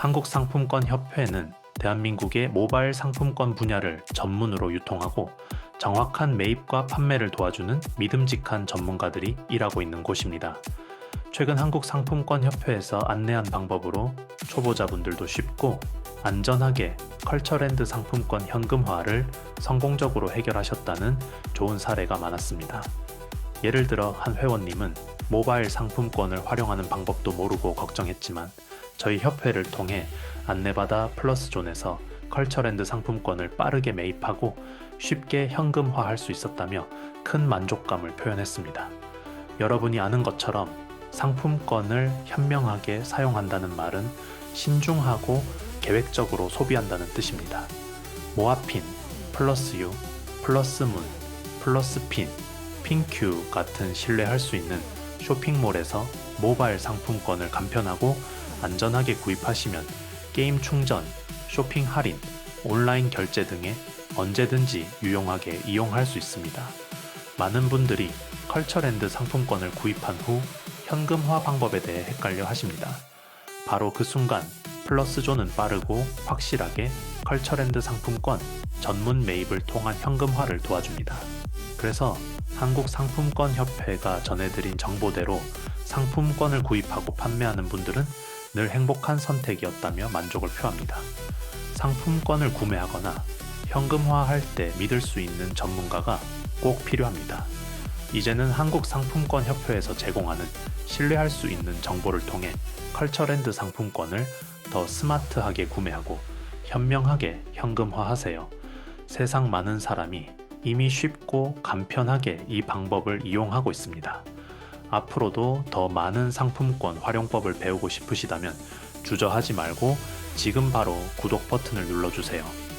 한국상품권협회는 대한민국의 모바일 상품권 분야를 전문으로 유통하고 정확한 매입과 판매를 도와주는 믿음직한 전문가들이 일하고 있는 곳입니다. 최근 한국상품권협회에서 안내한 방법으로 초보자분들도 쉽고 안전하게 컬처랜드 상품권 현금화를 성공적으로 해결하셨다는 좋은 사례가 많았습니다. 예를 들어 한 회원님은 모바일 상품권을 활용하는 방법도 모르고 걱정했지만 저희 협회를 통해 안내받아 플러스존에서 컬처랜드 상품권을 빠르게 매입하고 쉽게 현금화할 수 있었다며 큰 만족감을 표현했습니다. 여러분이 아는 것처럼 상품권을 현명하게 사용한다는 말은 신중하고 계획적으로 소비한다는 뜻입니다. 모아핀, 플러스 유, 플러스 문, 플러스 핀, 핑큐 같은 신뢰할 수 있는 쇼핑몰에서 모바일 상품권을 간편하고 안전하게 구입하시면 게임 충전, 쇼핑 할인, 온라인 결제 등에 언제든지 유용하게 이용할 수 있습니다. 많은 분들이 컬처랜드 상품권을 구입한 후 현금화 방법에 대해 헷갈려 하십니다. 바로 그 순간 플러스존은 빠르고 확실하게 컬처랜드 상품권 전문 매입을 통한 현금화를 도와줍니다. 그래서 한국상품권협회가 전해드린 정보대로 상품권을 구입하고 판매하는 분들은 늘 행복한 선택이었다며 만족을 표합니다. 상품권을 구매하거나 현금화할 때 믿을 수 있는 전문가가 꼭 필요합니다. 이제는 한국 상품권 협회에서 제공하는 신뢰할 수 있는 정보를 통해 컬처랜드 상품권을 더 스마트하게 구매하고 현명하게 현금화하세요. 세상 많은 사람이 이미 쉽고 간편하게 이 방법을 이용하고 있습니다. 앞으로도 더 많은 상품권 활용법을 배우고 싶으시다면 주저하지 말고 지금 바로 구독 버튼을 눌러주세요.